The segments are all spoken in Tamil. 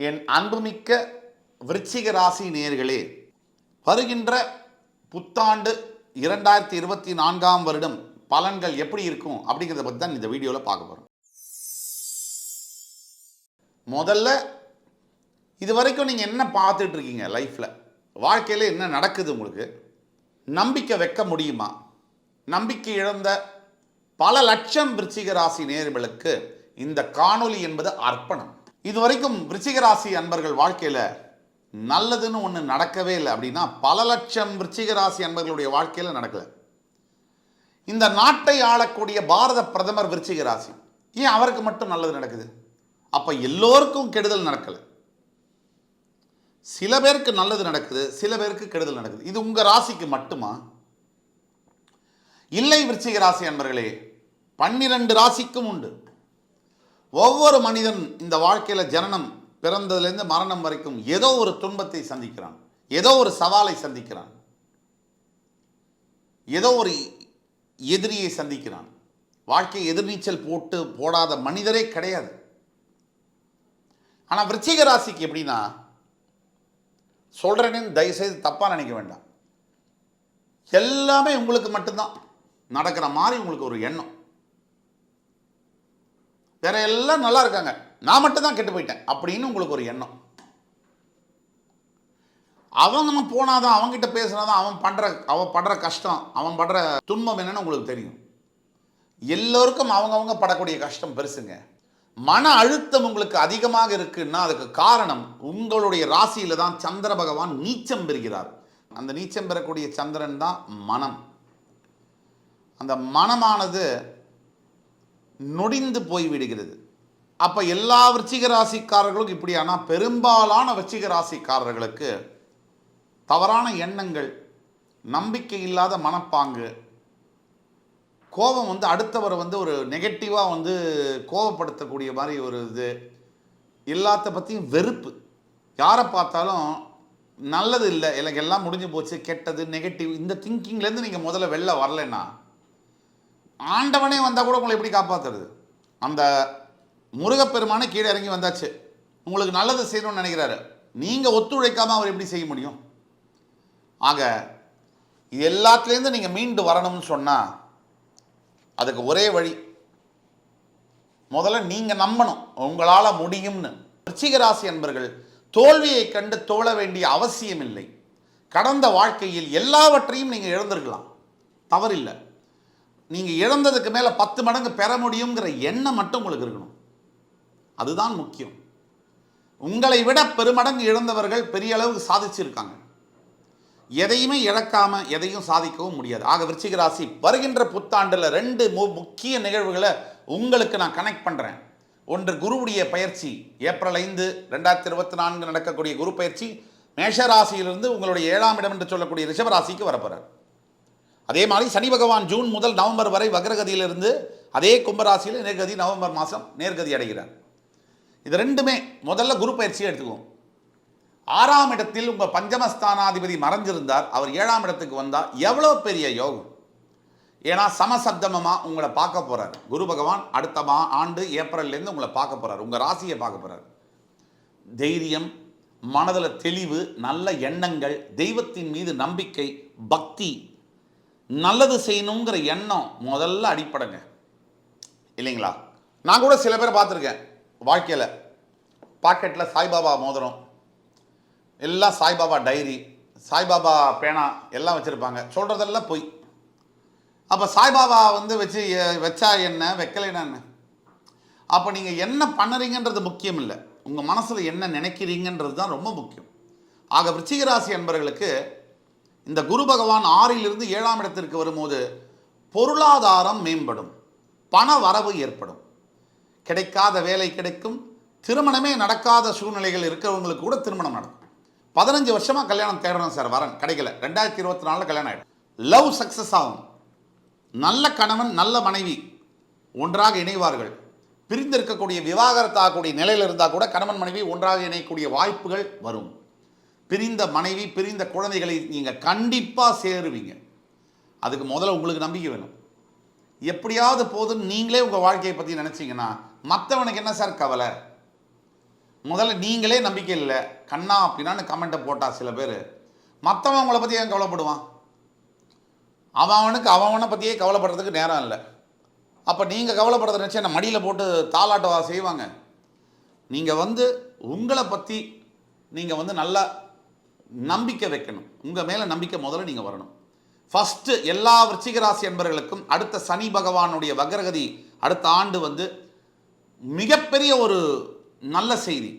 என் அன்புமிக்க விருச்சிக ராசி நேர்களே வருகின்ற புத்தாண்டு இரண்டாயிரத்தி இருபத்தி நான்காம் வருடம் பலன்கள் எப்படி இருக்கும் அப்படிங்கிறத பற்றி தான் இந்த வீடியோவில் பார்க்க போகிறோம் முதல்ல இது வரைக்கும் நீங்கள் என்ன பார்த்துட்டு இருக்கீங்க லைஃப்பில் வாழ்க்கையில் என்ன நடக்குது உங்களுக்கு? நம்பிக்கை வைக்க முடியுமா? நம்பிக்கை இழந்த பல லட்சம் விருச்சிக ராசி நேர்களுக்கு இந்த காணொளி என்பது அர்ப்பணம். இது வரைக்கும் விருச்சிக ராசி அன்பர்கள் வாழ்க்கையில் நல்லதுன்னு ஒன்று நடக்கவே இல்லை அப்படின்னா பல லட்சம் விருச்சிக ராசி அன்பர்களுடைய வாழ்க்கையில் நடக்கலை. இந்த நாட்டை ஆளக்கூடிய பாரத பிரதமர் விருச்சிக ராசி. ஏன் அவருக்கு மட்டும் நல்லது நடக்குது? அப்போ எல்லோருக்கும் கெடுதல் நடக்கலை. சில பேருக்கு நல்லது நடக்குது சில பேருக்கு கெடுதல் நடக்குது. இது உங்கள் ராசிக்கு மட்டுமா? இல்லை விருச்சிக ராசி அன்பர்களே பன்னிரண்டு ராசிக்கும் உண்டு. ஒவ்வொரு மனிதன் இந்த வாழ்க்கையில் ஜனனம் பிறந்ததுலேருந்து மரணம் வரைக்கும் ஏதோ ஒரு துன்பத்தை சந்திக்கிறான். ஏதோ ஒரு சவாலை சந்திக்கிறான். ஏதோ ஒரு எதிரியை சந்திக்கிறான். வாழ்க்கை எதிர்நீச்சல் போட்டு போடாத மனிதரே கிடையாது. ஆனால் விருச்சிக ராசிக்கு எப்படின்னா சொல்கிறேன்னு தயவுசெய்து தப்பாக நினைக்க வேண்டாம். எல்லாமே உங்களுக்கு மட்டும்தான். நடக்கிற மாதிரி உங்களுக்கு ஒரு எண்ணம். வேற எல்லாம் நல்லா இருக்காங்க நான் மட்டும் தான் கெட்டு போயிட்டேன். அப்படின்னு உங்களுக்கு ஒரு எண்ணம். அவங்க போனாதான் அவங்ககிட்ட பேசினாதான் அவன் பண்ற அவன் படுற கஷ்டம் அவன் படுற துன்பம் என்னன்னு உங்களுக்கு தெரியும். எல்லோருக்கும் அவங்கவுங்க படக்கூடிய கஷ்டம் பெருசுங்க. மன அழுத்தம் உங்களுக்கு அதிகமாக இருக்குன்னா அதுக்கு காரணம் உங்களுடைய ராசியில தான் சந்திர பகவான் நீச்சம் பெறுகிறார். அந்த நீச்சம் பெறக்கூடிய சந்திரன் தான் மனம். அந்த மனமானது நொடிந்து போய் விடுகிறது. அப்போ எல்லா விருச்சிக ராசிக்காரர்களுக்கும் இப்படியானா? பெரும்பாலான விருச்சிக ராசிக்காரர்களுக்கு தவறான எண்ணங்கள் நம்பிக்கை இல்லாத மனப்பாங்கு கோபம் வந்து அடுத்தவரை வந்து ஒரு நெகட்டிவாக வந்து கோபப்படுத்தக்கூடிய மாதிரி ஒரு இது எல்லாத்த பற்றியும் வெறுப்பு. யாரை பார்த்தாலும் நல்லது இல்லை எனக்கு எல்லாம் முடிஞ்சு போச்சு கெட்டது நெகட்டிவ் இந்த திங்கிங்லேருந்து நீங்கள் முதல்ல வெளில வரலைன்னா ஆண்டவனே வந்தால் கூட உங்களை எப்படி காப்பாற்றுறது அந்த முருகப்பெருமானே கீழே இறங்கி வந்தாச்சு. உங்களுக்கு நல்லது செய்யணும்னு நினைக்கிறாரு. நீங்கள் ஒத்துழைக்காமல் அவர் எப்படி செய்ய முடியும்? ஆக இது எல்லாத்துலேருந்து நீங்கள் மீண்டு வரணும்னு சொன்னால் அதுக்கு ஒரே வழி முதல்ல நீங்கள் நம்பணும் உங்களால் முடியும்னு. விருச்சிக ராசி என்பர்கள் தோல்வியை கண்டு தோழ வேண்டிய அவசியம் இல்லை கடந்த வாழ்க்கையில் எல்லாவற்றையும் நீங்கள் இழந்திருக்கலாம். தவறில்லை. நீங்கள் இழந்ததுக்கு மேலே பத்து மடங்கு பெற முடியுங்கிற எண்ணம் மட்டும் உங்களுக்கு இருக்கணும். அதுதான் முக்கியம். உங்களை விட பெருமடங்கு இழந்தவர்கள் பெரிய அளவுக்கு சாதிச்சிருக்காங்க. எதையுமே இழக்காம எதையும் சாதிக்கவும் முடியாது. ஆக விருச்சிக ராசி வருகின்ற புத்தாண்டில் ரெண்டு மு- முக்கிய நிகழ்வுகளை உங்களுக்கு நான் கனெக்ட் பண்ணுறேன் ஒன்று குருவுடைய பயிற்சி. ஏப்ரல் ஐந்து ரெண்டாயிரத்தி இருபத்தி நான்கு நடக்கக்கூடிய குரு பயிற்சி மேஷராசியிலிருந்து உங்களுடைய ஏழாம் இடம் என்று சொல்லக்கூடிய ரிஷபராசிக்கு வரப்போகிறார் அதே மாதிரி சனி பகவான் ஜூன் முதல் நவம்பர் வரை வக்ரகதியிலிருந்து அதே கும்பராசியில் நேர்கதி நவம்பர் மாதம் நேர்கதி அடைகிறார். இது ரெண்டுமே முதல்ல குரு பயிற்சியை எடுத்துக்குவோம். ஆறாம் இடத்தில் உங்கள் பஞ்சமஸ்தானாதிபதி மறைஞ்சிருந்தார். அவர் ஏழாம் இடத்துக்கு வந்தால் எவ்வளோ பெரிய யோகம்? ஏன்னா சமசப்தமமாக உங்களை பார்க்க போகிறார் குரு பகவான் அடுத்த மா ஆண்டு ஏப்ரல்லேருந்து உங்களை பார்க்க போகிறார் உங்கள் ராசியை பார்க்க போகிறார் தைரியம் மனதில் தெளிவு நல்ல எண்ணங்கள் தெய்வத்தின் மீது நம்பிக்கை பக்தி நல்லது செய்யணுங்கிற எண்ணம் முதல்ல அடிப்படைங்க. இல்லைங்களா? நான் கூட சில பேரை பார்த்துருக்கேன் வாழ்க்கையில். பாக்கெட்டில் சாய்பாபா மோதிரம் எல்லாம் சாய்பாபா டைரி சாய்பாபா பேனா எல்லாம் வச்சுருப்பாங்க. சொல்கிறதெல்லாம் பொய். அப்போ சாய்பாபா வந்து வச்சு வச்சா என்ன? வைக்கலைனா என்ன? அப்போ நீங்கள் என்ன பண்ணுறீங்கன்றது முக்கியம் இல்லை. உங்கள் மனசில் என்ன நினைக்கிறீங்கன்றது தான் ரொம்ப முக்கியம். ஆக விருச்சிகராசி என்பர்களுக்கு என்பவர்களுக்கு இந்த குரு பகவான் ஆறிலிருந்து ஏழாம் இடத்திற்கு வரும்போது பொருளாதாரம் மேம்படும் பண வரவு ஏற்படும். கிடைக்காத வேலை கிடைக்கும் திருமணமே நடக்காத சூழ்நிலைகள் இருக்கிறவங்களுக்கு கூட திருமணம் நடக்கும். பதினஞ்சு வருஷமாக கல்யாணம் தேடணும் சார் வரேன் கிடைக்கல. ரெண்டாயிரத்தி இருபத்தி நாலில் கல்யாணம் ஆகிடும் லவ் சக்ஸஸ் ஆகும். நல்ல கணவன் நல்ல மனைவி ஒன்றாக இணைவார்கள். பிரிந்திருக்கக்கூடிய விவாகரத்தாகக்கூடிய நிலையில் இருந்தால் கூட கணவன் மனைவி ஒன்றாக இணையக்கூடிய வாய்ப்புகள் வரும். பிரிந்த மனைவி பிரிந்த குழந்தைகளை நீங்கள் கண்டிப்பாக சேருவீங்க. அதுக்கு முதல்ல உங்களுக்கு நம்பிக்கை வேணும். எப்படியாவது போதும் நீங்களே உங்கள் வாழ்க்கையை பற்றி நினச்சிங்கன்னா மற்றவனுக்கு என்ன சார் கவலை? முதல்ல நீங்களே நம்பிக்கை இல்லை. கண்ணா அப்படின்னான்னு கமெண்ட்டை போட்டா சில பேர் மற்றவன் உங்களை பற்றி ஏன் கவலைப்படுவான்? அவன் அவனுக்கு அவனை பற்றியே கவலைப்படுறதுக்கு நேரம் இல்லை. அப்போ நீங்கள் கவலைப்படுறத நினச்சி என்ன மடியில் போட்டு தாளாட்டவா செய்வாங்க? நீங்கள் வந்து உங்களை பற்றி நீங்கள் வந்து நல்லா நம்பிக்கை வைக்கணும். உங்கள் மேலே நம்பிக்கை முதல்ல நீங்கள் வரணும். ஃபஸ்ட்டு எல்லா விருச்சிகராசி என்பர்களுக்கும் அடுத்த சனி பகவானுடைய வக்ரகதி அடுத்த ஆண்டு வந்து மிகப்பெரிய ஒரு நல்ல செய்தி.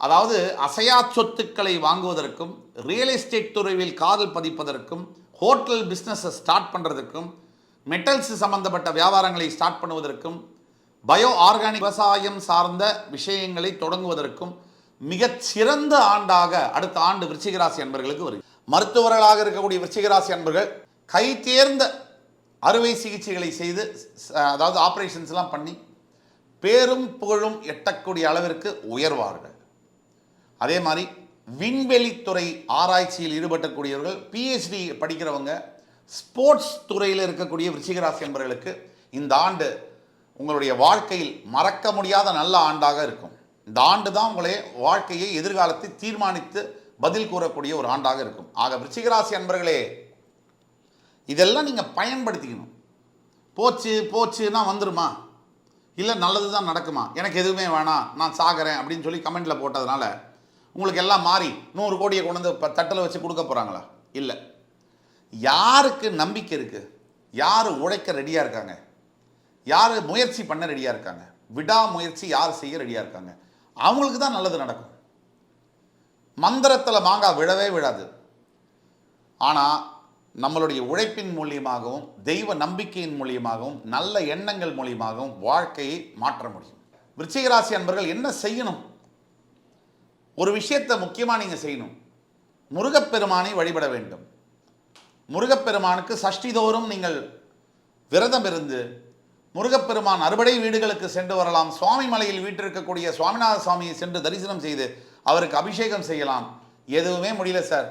அதாவது அசையா சொத்துக்களை வாங்குவதற்கும் ரியல் எஸ்டேட் துறையில் காதல் பதிப்பதற்கும் ஹோட்டல் பிஸ்னஸை ஸ்டார்ட் பண்ணுறதுக்கும் மெட்டல்ஸ் சம்பந்தப்பட்ட வியாபாரங்களை ஸ்டார்ட் பண்ணுவதற்கும் பயோ ஆர்கானிக் விவசாயம் சார்ந்த விஷயங்களை தொடங்குவதற்கும் மிகச்சிறந்த ஆண்டாக அடுத்த ஆண்டு விருச்சிகராசி அன்பர்களுக்கு வருகிறது. மருத்துவர்களாக இருக்கக்கூடிய விருச்சிகராசி அன்பர்கள் கை தேர்ந்த அறுவை சிகிச்சைகளை செய்து அதாவது ஆப்ரேஷன்ஸ்லாம் பண்ணி பேரும் புகழும் எட்டக்கூடிய அளவிற்கு உயர்வார்கள். அதே மாதிரி விண்வெளித்துறை ஆராய்ச்சியில் ஈடுபட்டக்கூடியவர்கள் பிஹெச்டி படிக்கிறவங்க ஸ்போர்ட்ஸ் துறையில் இருக்கக்கூடிய விருச்சிகராசி என்பவர்களுக்கு இந்த ஆண்டு உங்களுடைய வாழ்க்கையில் மறக்க முடியாத நல்ல ஆண்டாக இருக்கும். இந்த ஆண்டு தான் உங்களுடைய வாழ்க்கையை எதிர்காலத்தை தீர்மானித்து பதில் கூறக்கூடிய ஒரு ஆண்டாக இருக்கும். ஆக விருச்சிகராசி அன்பர்களே இதெல்லாம் நீங்கள் பயன்படுத்திக்கணும். போச்சு போச்சுன்னா வந்துருமா? இல்லை நல்லது தான் நடக்குமா? எனக்கு எதுவுமே வேணாம் நான் சாகிறேன் அப்படின்னு சொல்லி கமெண்ட்டில் போட்டதுனால உங்களுக்கு எல்லாம் மாறி நூறு கோடியை கொண்டு வந்து இப்போ தட்டில் வச்சு கொடுக்க போகிறாங்களா இல்லை. யாருக்கு நம்பிக்கை இருக்குது யார் உழைக்க ரெடியாக இருக்காங்க? யார் முயற்சி பண்ண ரெடியாக இருக்காங்க? விடாமுயற்சி யார் செய்ய ரெடியாக இருக்காங்க? அவங்களுக்கு தான் நல்லது நடக்கும். மந்திரத்தில் மாங்காய் விழவே விழாது. ஆனால் நம்மளுடைய உழைப்பின் மூலியமாகவும் தெய்வ நம்பிக்கையின் மூலியமாகவும் நல்ல எண்ணங்கள் மூலியமாகவும் வாழ்க்கையை மாற்ற முடியும். விருச்சிக ராசி அன்பர்கள் என்ன செய்யணும்? ஒரு விஷயத்தை முக்கியமாக நீங்கள் செய்யணும். முருகப்பெருமானை வழிபட வேண்டும். முருகப்பெருமானுக்கு சஷ்டிதோறும் நீங்கள் விரதம் இருந்து முருகப்பெருமான் அறுபடை வீடுகளுக்கு சென்று வரலாம். சுவாமி மலையில் வீட்டிருக்கக்கூடிய சுவாமிநாத சுவாமியை சென்று தரிசனம் செய்து அவருக்கு அபிஷேகம் செய்யலாம். எதுவுமே முடியல சார்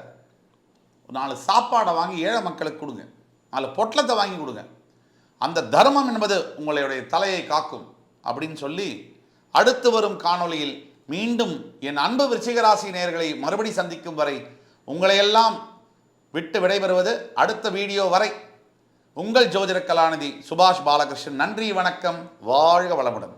நாலு சாப்பாடை வாங்கி ஏழை மக்களுக்கு கொடுங்க. நாலு பொட்டலத்தை வாங்கி கொடுங்க. அந்த தர்மம் என்பது உங்களுடைய தலையை காக்கும் அப்படின்னு சொல்லி அடுத்து வரும் காணொளியில் மீண்டும் என் அன்பு விருச்சிகராசி நேயர்களை மறுபடி சந்திக்கும் வரை உங்களையெல்லாம் விட்டு விடைபெறுவது அடுத்த வீடியோ வரை. உங்கள் ஜோதிட கலாநிதி சுபாஷ் பாலகிருஷ்ணன். நன்றி வணக்கம். வாழ்க வளமுடன்.